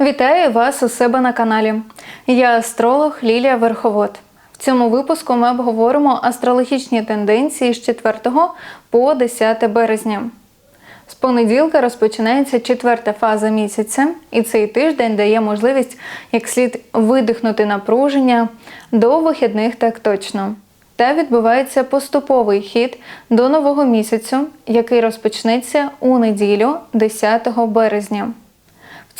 Вітаю вас у себе на каналі. Я астролог Лілія Верховод. В цьому випуску ми обговоримо астрологічні тенденції з 4 по 10 березня. З понеділка розпочинається четверта фаза місяця, і цей тиждень дає можливість як слід видихнути напруження до вихідних так точно. Та відбувається поступовий хід до нового місяцю, який розпочнеться у неділю 10 березня.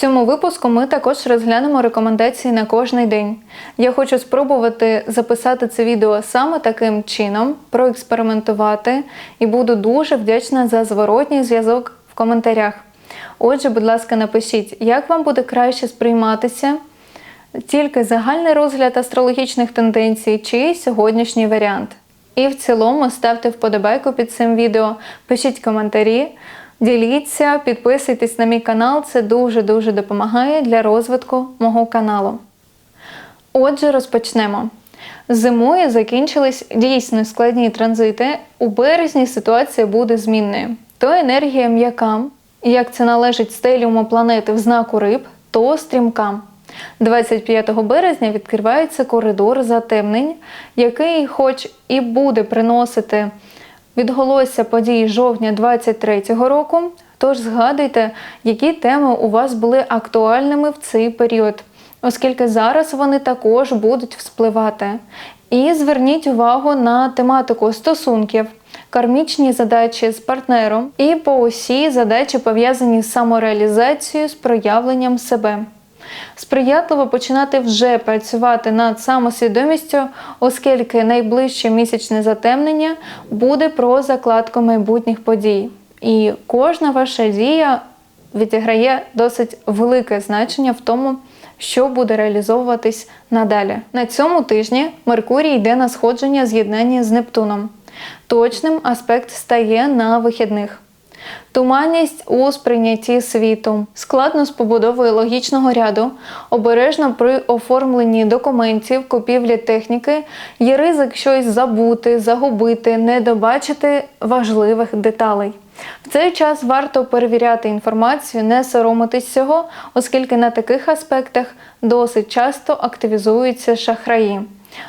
Цьому випуску ми також розглянемо рекомендації на кожний день. Я хочу спробувати записати це відео саме таким чином, проекспериментувати, і буду дуже вдячна за зворотній зв'язок в коментарях. Отже, будь ласка, напишіть, як вам буде краще сприйматися тільки загальний розгляд астрологічних тенденцій чи сьогоднішній варіант. І в цілому ставте вподобайку під цим відео, пишіть коментарі. Діліться, підписуйтесь на мій канал, це дуже-дуже допомагає для розвитку мого каналу. Отже, розпочнемо. Зимою закінчились дійсно складні транзити. У березні ситуація буде змінною. То енергія м'яка, як це належить стеліуму планети в знаку риб, то стрімка. 25 березня відкривається коридор затемнень, який, хоч і буде приносити відголосся подій жовтня 23-го року. Тож згадуйте, які теми у вас були актуальними в цей період, оскільки зараз вони також будуть вспливати. І зверніть увагу на тематику стосунків, кармічні задачі з партнером і по усі задачі пов'язані з самореалізацією, з проявленням себе. Сприятливо починати вже працювати над самосвідомістю, оскільки найближче місячне затемнення буде про закладку майбутніх подій. І кожна ваша дія відіграє досить велике значення в тому, що буде реалізовуватись надалі. На цьому тижні Меркурій йде на сходження з'єднання з Нептуном. Точним аспект стає на вихідних. Туманність у сприйнятті світу, складно з побудовою логічного ряду, обережно при оформленні документів, купівлі техніки, є ризик щось забути, загубити, не добачити важливих деталей. В цей час варто перевіряти інформацію, не соромитись цього, оскільки на таких аспектах досить часто активізуються шахраї.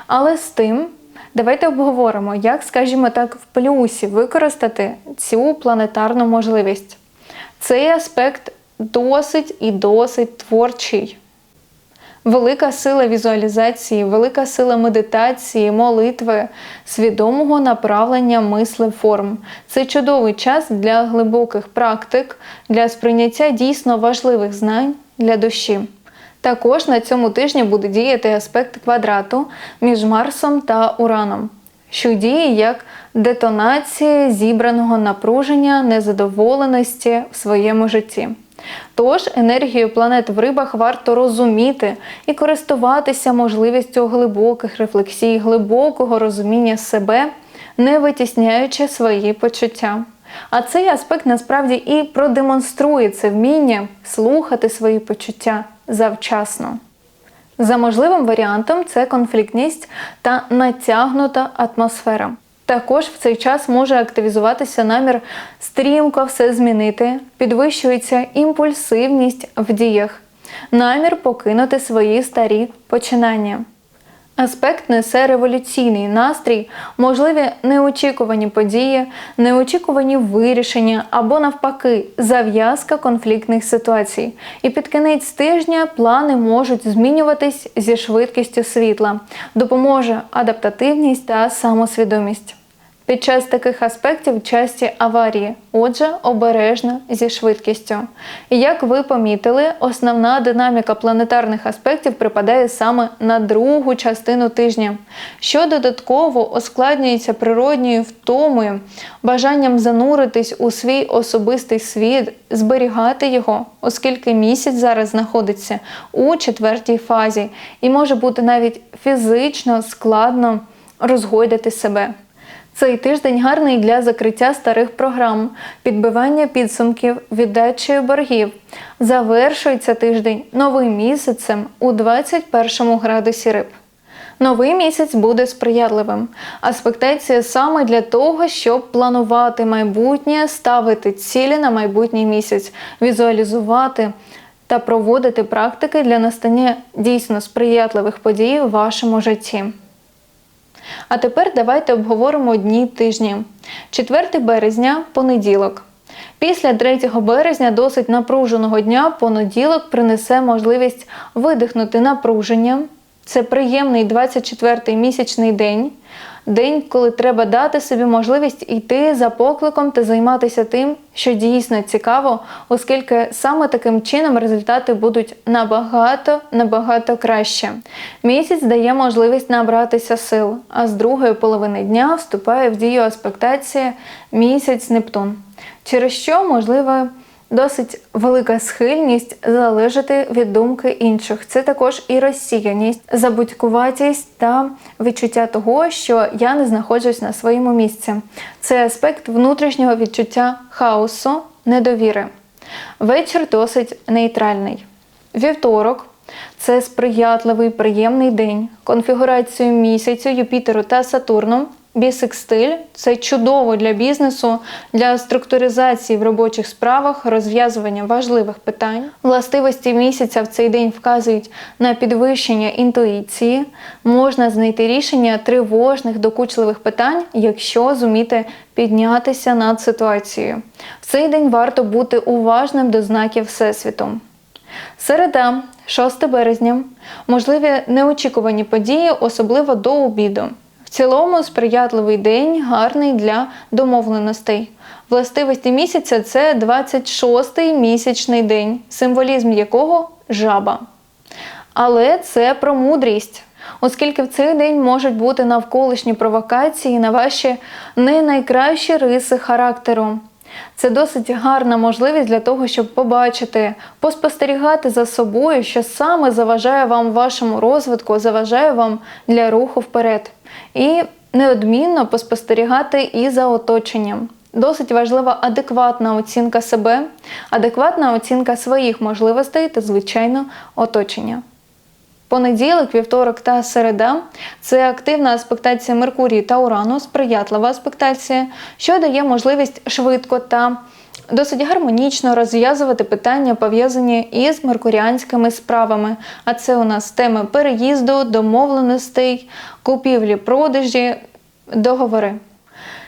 Але з тим Давайте обговоримо, як, скажімо так, в плюсі використати цю планетарну можливість. Цей аспект досить і досить творчий. Велика сила візуалізації, велика сила медитації, молитви, свідомого направлення мисли форм. Це чудовий час для глибоких практик, для сприйняття дійсно важливих знань для душі. Також на цьому тижні буде діяти аспект квадрату між Марсом та Ураном, що діє як детонація зібраного напруження, незадоволеності в своєму житті. Тож енергію планет в рибах варто розуміти і користуватися можливістю глибоких рефлексій, глибокого розуміння себе, не витісняючи свої почуття. А цей аспект насправді і продемонструє це вміння слухати свої почуття завчасно. За можливим варіантом це конфліктність та натягнута атмосфера. Також в цей час може активізуватися намір стрімко все змінити, підвищується імпульсивність в діях, намір покинути свої старі починання. Аспект несе революційний настрій, можливі неочікувані події, неочікувані вирішення або, навпаки, зав'язка конфліктних ситуацій. І під кінець тижня плани можуть змінюватись зі швидкістю світла, допоможе адаптативність та самосвідомість. Під час таких аспектів часті аварії, отже, обережно зі швидкістю. І як ви помітили, основна динаміка планетарних аспектів припадає саме на другу частину тижня, що додатково ускладнюється природньою втомою, бажанням зануритись у свій особистий світ, зберігати його, оскільки місяць зараз знаходиться у четвертій фазі і може бути навіть фізично складно розгойдати себе. Цей тиждень гарний для закриття старих програм, підбивання підсумків, віддачі боргів. Завершується тиждень новим місяцем у 21 градусі риб. Новий місяць буде сприятливим. Аспектація саме для того, щоб планувати майбутнє, ставити цілі на майбутній місяць, візуалізувати та проводити практики для настання дійсно сприятливих подій у вашому житті. А тепер давайте обговоримо дні тижні. 4 березня понеділок. Після 3 березня досить напруженого дня понеділок принесе можливість видихнути напруження. Це приємний 24-й місячний день, день, коли треба дати собі можливість йти за покликом та займатися тим, що дійсно цікаво, оскільки саме таким чином результати будуть набагато набагато краще. Місяць дає можливість набратися сил, а з другої половини дня вступає в дію аспектація місяць Нептун, через що можливо досить велика схильність залежати від думки інших. Це також і розсіяність, забудькуватість та відчуття того, що я не знаходжусь на своєму місці. Це аспект внутрішнього відчуття хаосу, недовіри. Вечір досить нейтральний. Вівторок. Це сприятливий, приємний день. Конфігурацію місяцю, Юпітеру та Сатурну Бісекстиль це чудово для бізнесу, для структуризації в робочих справах, розв'язування важливих питань. Властивості місяця в цей день вказують на підвищення інтуїції. Можна знайти рішення тривожних, докучливих питань, якщо зуміти піднятися над ситуацією. В цей день варто бути уважним до знаків Всесвіту. Середа, 6 березня, можливі неочікувані події, особливо до обіду. В цілому сприятливий день, гарний для домовленостей. Властивості місяця це 26-й місячний день, символізм якого жаба. Але це про мудрість, оскільки в цей день можуть бути навколишні провокації на ваші не найкращі риси характеру. Це досить гарна можливість для того, щоб побачити, поспостерігати за собою, що саме заважає вам вашому розвитку, заважає вам для руху вперед. І неодмінно поспостерігати і за оточенням. Досить важлива адекватна оцінка себе, адекватна оцінка своїх можливостей та, звичайно, оточення. Понеділок, вівторок та середа це активна аспектація Меркурії та Урану, сприятлива аспектація, що дає можливість швидко та досить гармонічно розв'язувати питання, пов'язані із меркуріанськими справами. А це у нас теми переїзду, домовленостей, купівлі, продажі, договори.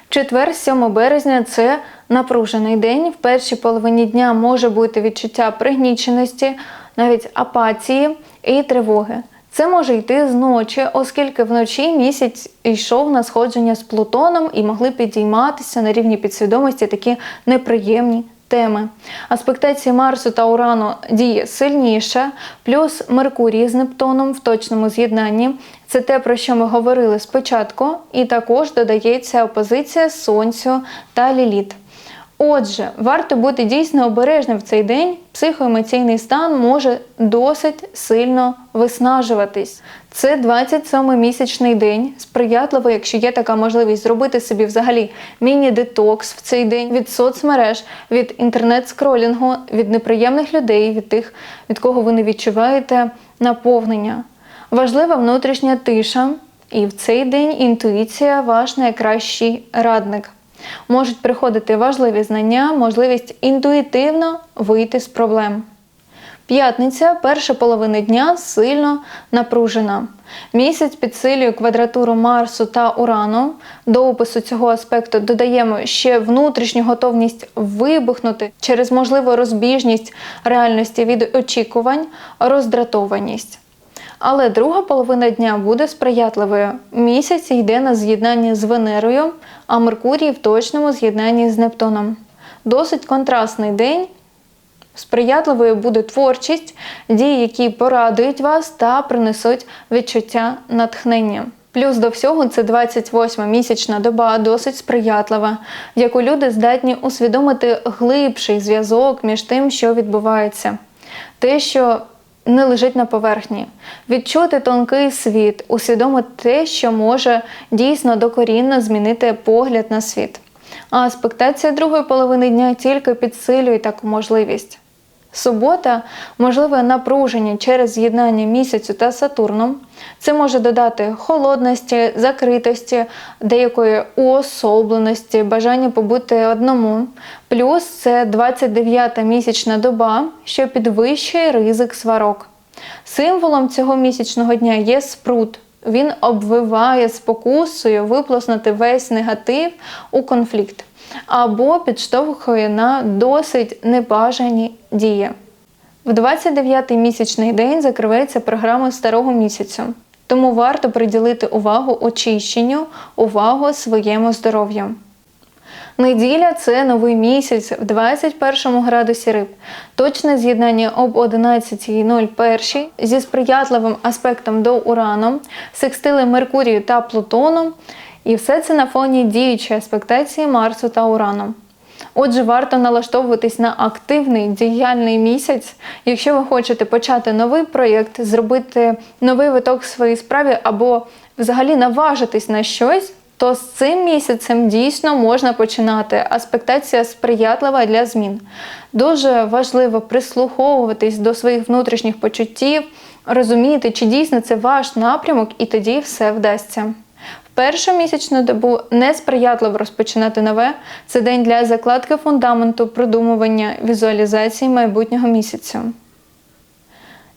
Четвер, 7 березня це напружений день. В першій половині дня може бути відчуття пригніченості, навіть апатії і тривоги. Це може йти з ночі, оскільки вночі місяць йшов на сходження з Плутоном і могли підійматися на рівні підсвідомості такі неприємні теми. Аспектація Марсу та Урану діє сильніше, плюс Меркурій з Нептуном в точному з'єднанні. Це те, про що ми говорили спочатку, і також додається опозиція Сонцю та Ліліт. Отже, варто бути дійсно обережним в цей день. Психоемоційний стан може досить сильно виснажуватись. Це 27-й місячний день. Сприятливо, якщо є така можливість зробити собі взагалі міні-детокс в цей день від соцмереж, від інтернет-скролінгу, від неприємних людей, від тих, від кого ви не відчуваєте наповнення. Важлива внутрішня тиша, і в цей день інтуїція ваш найкращий радник можуть приходити важливі знання, можливість інтуїтивно вийти з проблем. П'ятниця, перша половина дня сильно напружена. Місяць підсилює квадратуру Марсу та Урану. До опису цього аспекту додаємо ще внутрішню готовність вибухнути через можливу розбіжність реальності від очікувань, роздратованість. Але друга половина дня буде сприятливою. Місяць йде на з'єднання з Венерою, а Меркурій в точному з'єднанні з Нептуном. Досить контрастний день. Сприятливою буде творчість, дії, які порадують вас та принесуть відчуття натхнення. Плюс до всього це 28 місячна доба, досить сприятлива, в яку люди здатні усвідомити глибший зв'язок між тим, що відбувається. Те, що не лежить на поверхні, відчути тонкий світ, усвідомити те, що може дійсно докорінно змінити погляд на світ. А аспектація другої половини дня тільки підсилює таку можливість. Субота можливе напруження через з'єднання місяцю та Сатурном. Це може додати холодності, закритості, деякої уособленості, бажання побути одному. Плюс це 29-та місячна доба, що підвищує ризик сварок. Символом цього місячного дня є спрут. Він обвиває спокусою виплеснути весь негатив у конфлікт або підштовхує на досить небажані дії. В 29-й місячний день закривається програма старого місяцю, тому варто приділити увагу очищенню, увагу своєму здоров'ю. Неділя це новий місяць в 21 градусі риб. Точне з'єднання об 11.01 зі сприятливим аспектом до Урану, секстили Меркурію та Плутону. І все це на фоні діючої аспектації Марсу та Урану. Отже, варто налаштовуватись на активний діяльний місяць, якщо ви хочете почати новий проєкт, зробити новий виток в своїй справі або взагалі наважитись на щось, то з цим місяцем дійсно можна починати. Аспектація сприятлива для змін. Дуже важливо прислуховуватись до своїх внутрішніх почуттів, розуміти, чи дійсно це ваш напрямок, і тоді все вдасться. Першу місячну добу несприятливо розпочинати нове. Це день для закладки фундаменту, продумування, візуалізації майбутнього місяця.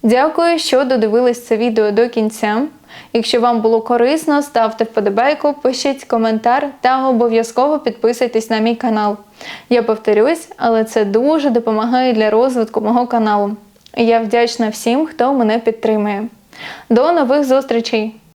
Дякую, що додивились це відео до кінця. Якщо вам було корисно, ставте вподобайку, пишіть коментар та обов'язково підписуйтесь на мій канал. Я повторюсь, але це дуже допомагає для розвитку мого каналу. Я вдячна всім, хто мене підтримує. До нових зустрічей!